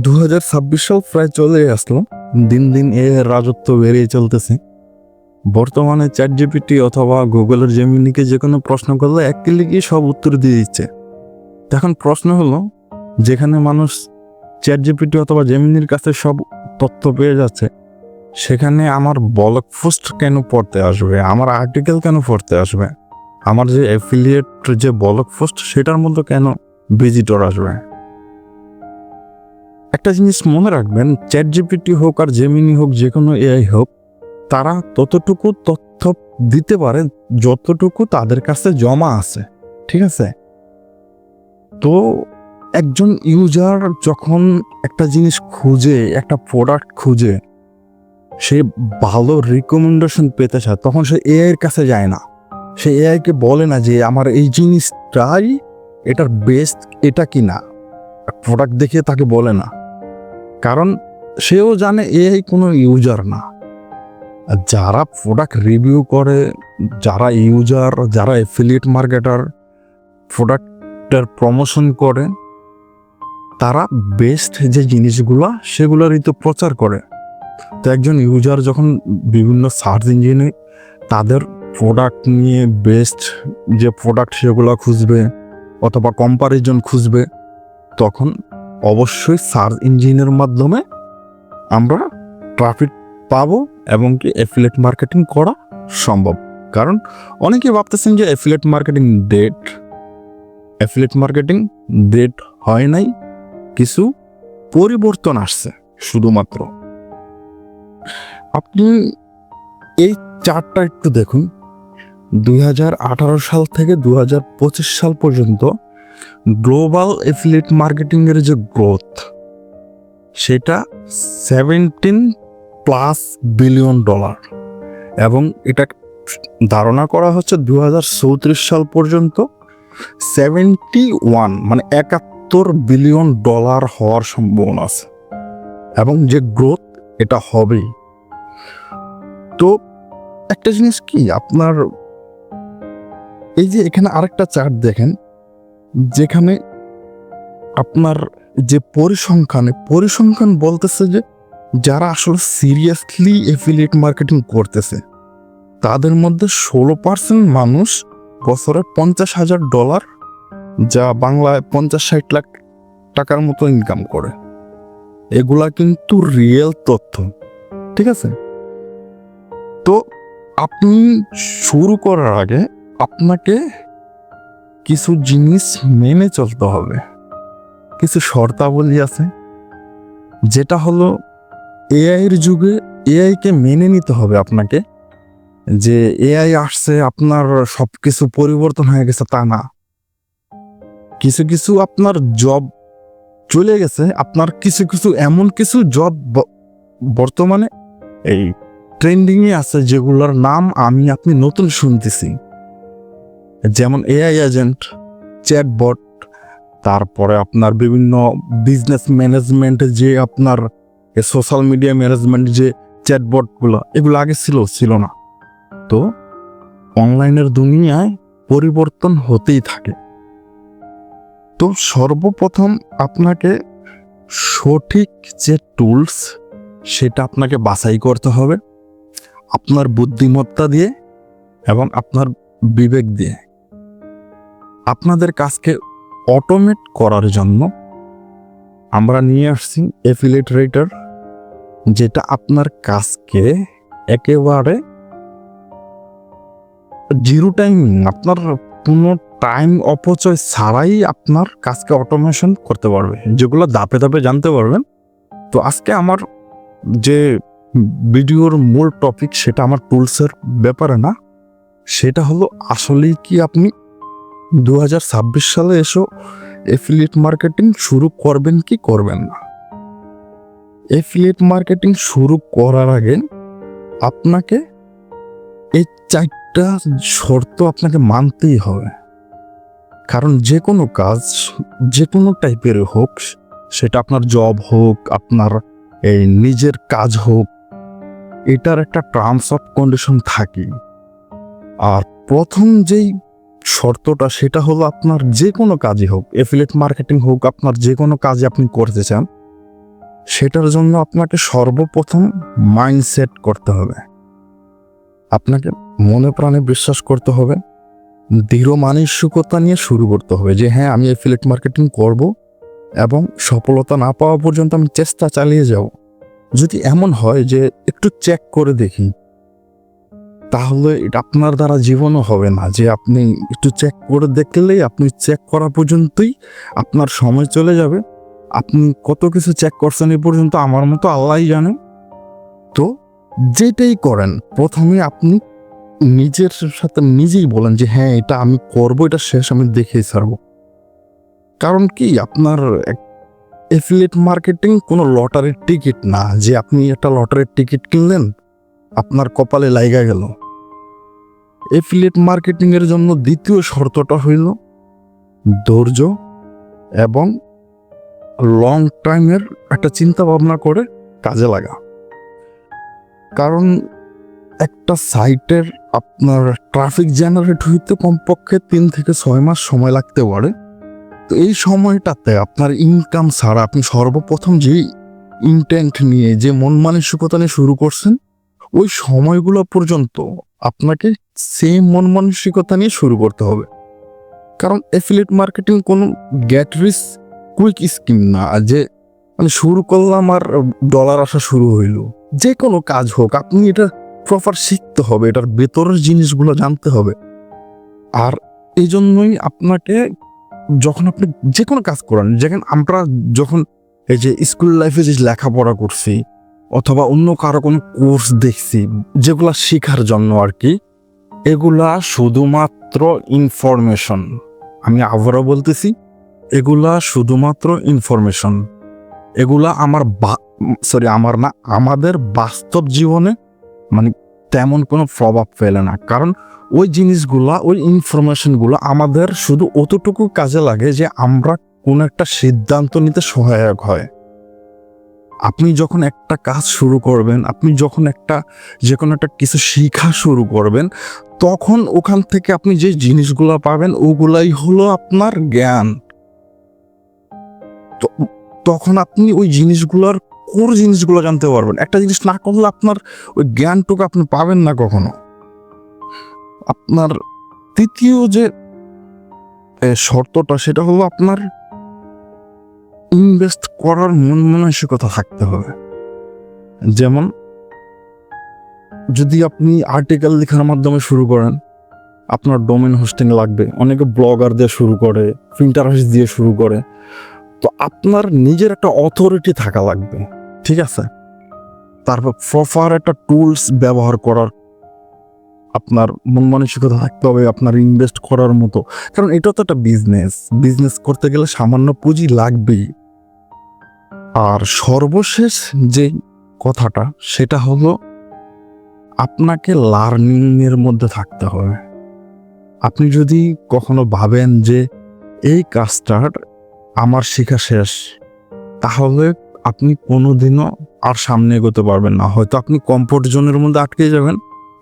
দু হাজার ছাব্বিশ সাল প্রায় চলে আসলো। দিন দিন এর রাজত্ব বেড়েই চলতেছে। বর্তমানে চ্যাট জিপিটি অথবা গুগলের জেমিনিকে যে কোনো প্রশ্ন করলে এক ক্লিকে সব উত্তর দিয়ে দিচ্ছে। এখন প্রশ্ন হলো, যেখানে মানুষ চ্যাট জিপিটি অথবা জেমিনির কাছে সব তথ্য পেয়ে যাচ্ছে, সেখানে আমার ব্লগ পোস্ট কেন পড়তে আসবে? আমার আর্টিকেল কেন পড়তে আসবে? আমার যে অ্যাফিলিয়েট যে ব্লগ পোস্ট সেটার মধ্যে কেন ভিজিটর আসবে? একটা জিনিস মনে রাখবেন চ্যাট জিপিটি হোক আর জেমিনি হোক, যে কোনো এআই হোক, তারা ততটুকু তথ্য দিতে পারে যতটুকু তাদের কাছে জমা আছে, ঠিক আছে? তো একজন ইউজার যখন একটা জিনিস খুঁজে, একটা প্রোডাক্ট খুঁজে, সে ভালো রিকমেন্ডেশন পেতে চায়, তখন সে এআইয়ের কাছে যায় না। সে এআইকে বলে না যে, আমার এই জিনিসটাই এটার বেস্ট এটা কি না প্রোডাক্ট দেখে তাকে বলে না। কারণ সেও জানে এআই কোনো ইউজার না। যারা প্রোডাক্ট রিভিউ করে, যারা ইউজার যারা এফিলিয়েট মার্কেটার প্রোডাক্টের প্রমোশন করে, তারা বেস্ট যে জিনিসগুলো সেগুলোরই তো প্রচার করে। তো একজন ইউজার যখন বিভিন্ন সার্চ ইঞ্জিনে তাদের প্রোডাক্ট নিয়ে বেস্ট যে প্রোডাক্ট সেগুলো খুঁজবে, অথবা কম্পারিজন খুঁজবে, তখন অবশ্যই সার্চ ইঞ্জিনের মাধ্যমে আমরা ট্রাফিক পাবো এবং কি অ্যাফিলেট মার্কেটিং করা সম্ভব। কারণ অনেকে ভাবতেছেন যে affiliate marketing dead affiliate marketing dead হয় নাই, কিছু পরিবর্তন আসছে শুধুমাত্র। আপনি এই চার্টটা একটু দেখুন। দুই হাজার আঠারো সাল থেকে দু হাজার পঁচিশ সাল পর্যন্ত গ্লোবাল এফিলিয়েট মার্কেটিংয়ের যে গ্রোথ, সেটা সেভেন্টিন প্লাস বিলিয়ন ডলার। এবং এটা ধারণা করা হচ্ছে দু হাজার চৌত্রিশ সাল পর্যন্ত সেভেন্টি ওয়ান মানে একাত্তর বিলিয়ন ডলার হওয়ার সম্ভাবনা আছে। এবং যে গ্রোথ, এটা হবেই। তো একটা জিনিস কি, আপনার এই যে এখানে আরেকটা চার্ট দেখেন যেখানে আপনার যে পরিসংখ্যানে পরিসংখ্যান বলতেছে যে যারা আসলে সিরিয়াসলি এফিলিয়েট মার্কেটিং করতেছে, তাদের মধ্যে ষোলো পার্সেন্ট মানুষ বছরে পঞ্চাশ হাজার ডলার যা বাংলায় পঞ্চাশ ষাট লাখ টাকার মতো ইনকাম করে। এগুলা কিন্তু রিয়েল তথ্য, ঠিক আছে? তো আপনি শুরু করার আগে আপনাকে কিছু জিনিস মেনে চলতে হবে। কিছু শর্তাবলী আছে, যেটা হলো এআই এর যুগে এআই কে মেনে নিতে হবে আপনাকে, যে এআই আসছে, আপনার সব কিছু পরিবর্তন হয়ে গেছে তা না। কিছু কিছু আপনার জব চলে গেছে, আপনার কিছু কিছু এমন কিছু জব বর্তমানে এই ট্রেন্ডিংয়ে আছে, যেগুলোর নাম আমি আপনি নতুন শুনতেছি। যেমন এআই এজেন্ট চ্যাটবট তারপরে আপনার বিভিন্ন বিজনেস ম্যানেজমেন্ট যে আপনার সোশ্যাল মিডিয়া ম্যানেজমেন্ট যে চ্যাটবটগুলো এগুলো আগে ছিল ছিল না। তো অনলাইনের দুনিয়ায় পরিবর্তন হতেই থাকে। তো সর্বপ্রথম আপনাকে সঠিক যে টুলস সেটা আপনাকে বাছাই করতে হবে। আপনার বুদ্ধিমত্তা দিয়ে এবং আপনার বিবেক দিয়ে। আপনাদের কাজকে অটোমেট করার জন্য আমরা নিয়ে আসছি এফিলেট রেটার যেটা আপনার কাজকে একেবারে জিরো টাইম আপনার কোনো টাইম অপচয় ছাড়াই আপনার কাজকে অটোমেশন করতে পারবে, যেগুলো দাপে দাপে জানতে পারবেন। তো আজকে আমার যে ভিডিওর মূল টপিক সেটা আমার টুলসের ব্যাপারে না, সেটা হলো আসলেই কি আপনি দু হাজার ছাব্বিশ সালে এসো এফিলিয়েট মার্কেটিং শুরু করবেন কি করবেন না। এফিলিয়েট মার্কেটিং শুরু করার আগে আপনাকে এই চারটা শর্ত আপনাকে মানতেই হবে। কারণ যে কোনো কাজ, যে কোনো টাইপের হোক, সেটা আপনার জব হোক, আপনার এই নিজের কাজ হোক, এটার একটা টার্মস অফ কন্ডিশন থাকে আর প্রথম যেই শর্তটা সেটা হলো আপনার যে কোনো কাজই হোক এফিলেট মার্কেটিং হোক, আপনার যে কোনো কাজে আপনি করতে চান, সেটার জন্য আপনাকে সর্বপ্রথম মাইন্ডসেট করতে হবে। আপনাকে মনে প্রাণে বিশ্বাস করতে হবে, দৃঢ় মানসিকতা নিয়ে শুরু করতে হবে যে হ্যাঁ আমি এফিলেট মার্কেটিং করব এবং সফলতা না পাওয়া পর্যন্ত আমি চেষ্টা চালিয়ে যাব। যদি এমন হয় যে একটু চেক করে দেখি তাহলে এটা আপনার দ্বারা জীবনও হবে না যে আপনি একটু চেক করে দেখলেই আপনি চেক করা পর্যন্তই আপনার সময় চলে যাবে। আপনি কত কিছু চেক করছেন এ পর্যন্ত আমার মতো আল্লাহই জানেন। তো যেটাই করেন, প্রথমে আপনি নিজের সাথে নিজেই বলেন যে হ্যাঁ এটা আমি করব, এটা শেষ, আমি দেখেই ছাড়বো। কারণ কি? আপনার এফিলিয়েট মার্কেটিং কোনো লটারির টিকিট না। যে আপনি একটা লটারির টিকিট কিনলেন, আপনার কপালে লাইগা গেল। এফিলিয়েট মার্কেটিং এর জন্য দ্বিতীয় শর্তটা হইল ধৈর্য এবং লং টাইমের একটা চিন্তা ভাবনা করে কাজে লাগা। কারণ একটা সাইটের আপনার ট্রাফিক জেনারেট হইতে কমপক্ষে তিন থেকে ছয় মাস সময় লাগতে পারে। তো এই সময়টাতে আপনার ইনকাম ছাড়া আপনি সর্বপ্রথম যে ইন্টেন্ট নিয়ে, যে মন মানসিকতা নিয়ে শুরু করছেন, ওই সময়গুলো পর্যন্ত আপনাকে সেম মন মানসিকতা নিয়ে শুরু করতে হবে। কারণ এফিলেট মার্কেটিং কোনো গ্যাট রিস কুইক স্কিম না। যে মানে শুরু করলাম আর ডলার আসা শুরু হইল। যে কোনো কাজ হোক, আপনি এটা প্রপার শিখতে হবে। এটার ভেতরের জিনিসগুলো জানতে হবে। আর এই জন্যই আপনাকে যখন আপনি যে কোনো কাজ করেন, যেখানে আমরা যখন এই যে স্কুল লাইফে যে লেখাপড়া করছি অথবা অন্য কারও কোনো কোর্স দেখছি যেগুলা শেখার জন্য আর কি, এগুলা শুধুমাত্র ইনফরমেশন আমি আবারও বলতেছি, এগুলা শুধুমাত্র ইনফরমেশন এগুলা আমার সরি আমার না, আমাদের বাস্তব জীবনে মানে তেমন কোনো প্রভাব ফেলে না। কারণ ওই জিনিসগুলা, ওই ইনফরমেশনগুলো আমাদের শুধু অতটুকু কাজে লাগে যে আমরা কোন একটা সিদ্ধান্ত নিতে সহায়ক হয়। আপনি যখন একটা কাজ শুরু করবেন, আপনি যখন একটা যে কোনো একটা কিছু শিখা শুরু করবেন, তখন ওখান থেকে আপনি যে জিনিসগুলো পাবেন, ওগুলাই হলো আপনার জ্ঞান। তখন আপনি ওই জিনিসগুলোর কোর জিনিসগুলো জানতে পারবেন। একটা জিনিস না করলে আপনার ওই জ্ঞানটুকু আপনি পাবেন না কখনো। আপনার তৃতীয় যে শর্তটা, সেটা হলো আপনার ইনভেস্ট করার মন মানসিকতা থাকতে হবে। যেমন, যদি আপনি আর্টিকেল লেখার মাধ্যমে শুরু করেন, আপনার ডোমেন হোস্টিং লাগবে, অনেকে ব্লগার দিয়ে শুরু করে প্রিন্টারাস দিয়ে শুরু করে, তো আপনার নিজের একটা অথরিটি থাকা লাগবে, ঠিক আছে? তারপর প্রপার একটা টুলস ব্যবহার করার আপনার মন মানসিকতা থাকতে হবে, আপনার ইনভেস্ট করার মতো। কারণ এটা তো একটা বিজনেস বিজনেস করতে গেলে সামান্য পুঁজি লাগবেই। আর সর্বশেষ যে কথাটা, সেটা হলো আপনাকে লার্নিং এর মধ্যে থাকতে হবে। আপনি যদি কখনো ভাবেন যে এই কাজটার আমার শেখা শেষ, তাহলে আপনি কোনোদিনও আর সামনে এগোতে পারবেন না। হয়তো আপনি কমফোর্ট জোনের মধ্যে আটকে যাবেন,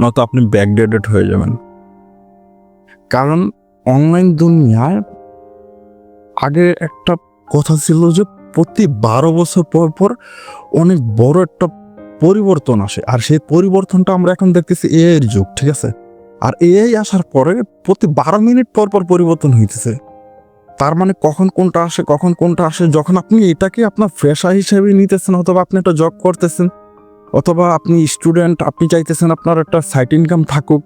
নয়তো আপনি ব্যাকডেটেড হয়ে যাবেন। কারণ অনলাইন দুনিয়ায় আগে একটা কথা ছিল যে প্রতি বারো বছর পর পর অনেক বড় একটা পরিবর্তন আসে। আর সেই পরিবর্তনটা আমরা এখন দেখতেছি এআই এর যুগ, ঠিক আছে? আর এআই আসার পরে প্রতি বারো মিনিট পর পর পরিবর্তন হইতেছে। তার মানে কখন কোনটা আসে, কখন কোনটা আসে, যখন আপনি এটাকে আপনার ফ্রেশার হিসেবে নিতেছেন, অথবা আপনি একটা জব করতেছেন, অথবা আপনি স্টুডেন্ট আপনি চাইতেছেন আপনার একটা সাইট ইনকাম থাকুক,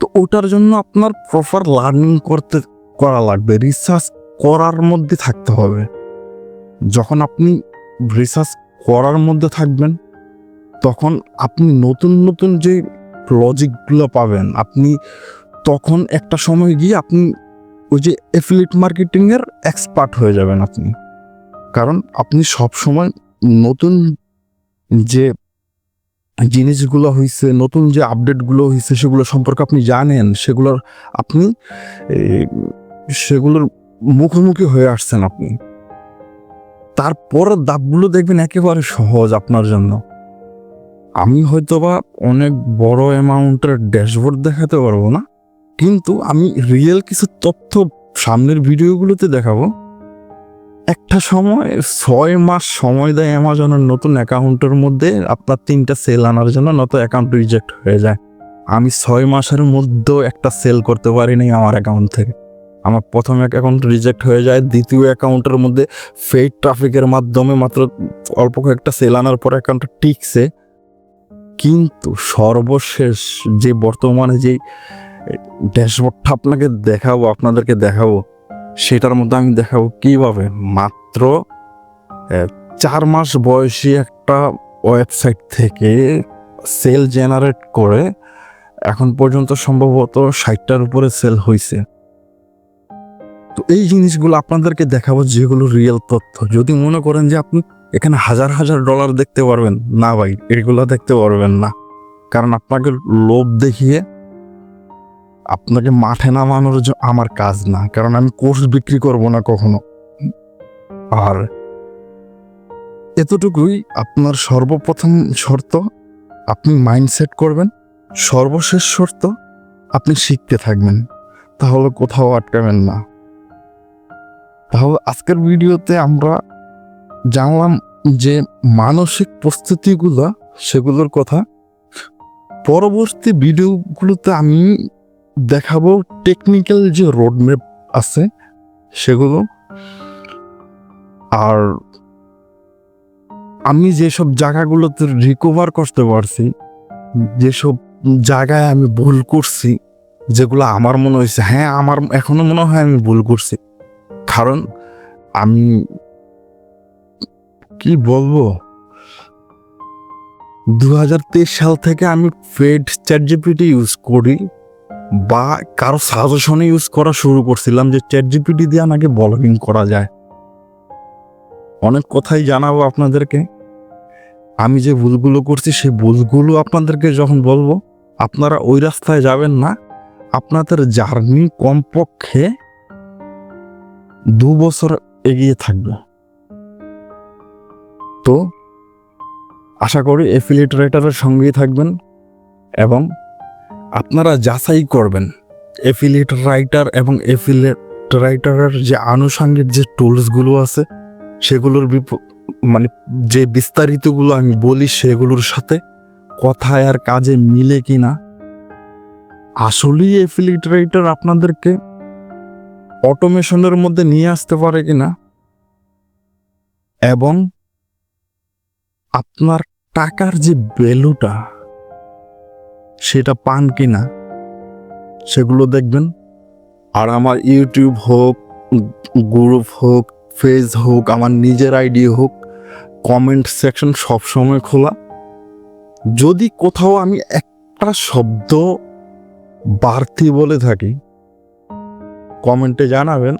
তো ওটার জন্য আপনার প্রপার লার্নিং করতে, করা লাগবে রিসার্চ করার মধ্যে থাকতে হবে। যখন আপনি রিসার্চ করার মধ্যে থাকবেন, তখন আপনি নতুন নতুন যে লজিকগুলো পাবেন, আপনি তখন একটা সময় গিয়ে আপনি ওই যে এফিলিট মার্কেটিংয়ের এক্সপার্ট হয়ে যাবেন আপনি। কারণ আপনি সব সময় নতুন যে জিনিসগুলো হয়েছে নতুন যে আপডেটগুলো হয়েছে সেগুলো সম্পর্কে আপনি জানেন, সেগুলোর আপনি সেগুলোর মুখোমুখি হয়ে আসছেন আপনি। তারপরের ধাপগুলো দেখবেন একেবারে সহজ আপনার জন্য। আমি হয়তোবা অনেক বড় অ্যামাউন্টের ড্যাশবোর্ড দেখাতে পারব না, কিন্তু আমি রিয়েল কিছু তথ্য সামনের ভিডিওগুলোতে দেখাবো। একটা সময় ছয় মাস সময় দেয় অ্যামাজনের নতুন অ্যাকাউন্টের মধ্যে আপনার তিনটা সেল আনার জন্য নতুন অ্যাকাউন্ট রিজেক্ট হয়ে যায়। আমি ছয় মাসের মধ্যেও একটা সেল করতে পারিনি আমার অ্যাকাউন্ট থেকে। আমার প্রথম এক অ্যাকাউন্ট রিজেক্ট হয়ে যায়। দ্বিতীয় অ্যাকাউন্টের মধ্যে ফেক ট্রাফিকের মাধ্যমে মাত্র অল্প কয়েকটা সেল আনার পর অ্যাকাউন্টটা টিকছে। কিন্তু সর্বশেষ যে বর্তমানে যে ড্যাশবোর্ডটা আপনাকে দেখাবো, আপনাদেরকে দেখাবো, সেটার মধ্যে আমি দেখাবো কীভাবে? মাত্র চার মাস বয়সী একটা ওয়েবসাইট থেকে সেল জেনারেট করে এখন পর্যন্ত সম্ভবত ষাটটার উপরে সেল হয়েছে তো এই জিনিসগুলো আপনাদেরকে দেখাবো যেগুলো রিয়েল তথ্য। যদি মনে করেন যে আপনি এখানে হাজার হাজার ডলার দেখতে পারবেন, না ভাই, এগুলো দেখতে পারবেন না। কারণ আপনাকে লোভ দেখিয়ে আপনাকে মাঠে নামানোর জ- আমার কাজ না। কারণ আমি কোর্স বিক্রি করব না কখনো। আর এতটুকুই আপনার সর্বপ্রথম শর্ত, আপনি মাইন্ডসেট করবেন, সর্বশেষ শর্ত, আপনি শিখতে থাকবেন। তাহলে কোথাও আটকাবেন না। তাহলে আজকের ভিডিওতে আমরা জানলাম যে মানসিক প্রস্তুতিগুলো, সেগুলোর কথা। পরবর্তী ভিডিওগুলোতে আমি দেখাবো টেকনিক্যাল যে রোডম্যাপ আছে, সেগুলো। আর আমি যেসব জায়গাগুলোতে রিকভার করতে পারছি, যেসব জায়গায় আমি ভুল করছি, যেগুলো আমার মনে হয়েছে হ্যাঁ আমার এখনও মনে হয় আমি ভুল করছি কারণ আমি কি বলব? দু হাজার তেইশ সাল থেকে আমি ফেড চ্যাট জিপিটি ইউজ করি বা কারও সাজেশনে ইউজ করা শুরু করছিলাম যে চ্যাট জিপিটি দিয়ে নাকি ব্লগিং করা যায়। অনেক কথাই জানাব আপনাদেরকে। আমি যে ভুলগুলো করছি, সেই ভুলগুলো আপনাদেরকে যখন বলব, আপনারা ওই রাস্তায় যাবেন না। আপনাদের জার্নি কমপক্ষে দু বছর এগিয়ে থাকবে। তো আশা করি এফিলিয়েট রাইটারের সঙ্গেই থাকবেন এবং আপনারা যাচাই করবেন এফিলিয়েট রাইটার এবং এফিলিয়েট রাইটারের যে আনুষঙ্গিক যে টুলসগুলো আছে, সেগুলোর মানে যে বিস্তারিতগুলো আমি বলি সেগুলোর সাথে কথায় আর কাজে মিলে কিনা, আসলেই এফিলিয়েট রাইটার আপনাদেরকে অটোমেশনের মধ্যে নিয়ে আসতে পারে কিনা? এবং আপনার টাকার যে ভ্যালুটা সেটা পান কিনা, সেগুলো দেখবেন। আর আমার ইউটিউব হোক গ্রুপ হোক ফেজ হোক, আমার নিজের আইডি হোক কমেন্ট সেকশন সবসময় খোলা। যদি কোথাও আমি একটা শব্দ বাড়তি বলে থাকি কমেন্টে জানাবেন।